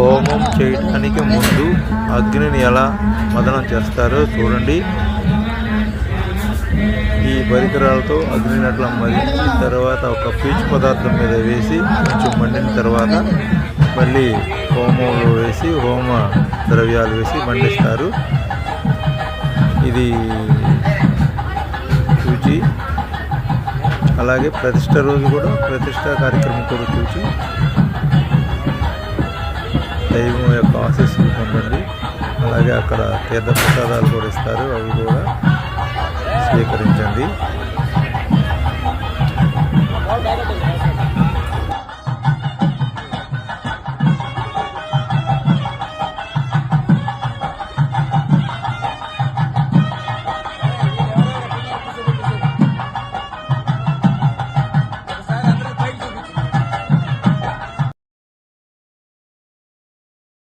హోమం చేయడానికి ముందు అగ్నిని ఎలా మదనం చేస్తారో చూడండి. ఈ పరికరాలతో అగ్నిని అట్లా మదించి తర్వాత ఒక పీచు పదార్థం మీద వేసి కొంచెం మండిన తర్వాత మళ్ళీ హోమంలో వేసి హోమ ద్రవ్యాలు వేసి మండిస్తారు. ఇది చూచి అలాగే ప్రతిష్ట రోజు కూడా ప్రతిష్ట కార్యక్రమం కూడా చూచి దైవం యొక్క ఆశీస్సులు పొందండి. అలాగే అక్కడ తీర్థ ప్రసాదాలు కూడా ఇస్తారు. అవి కూడా స్వీకరించండి.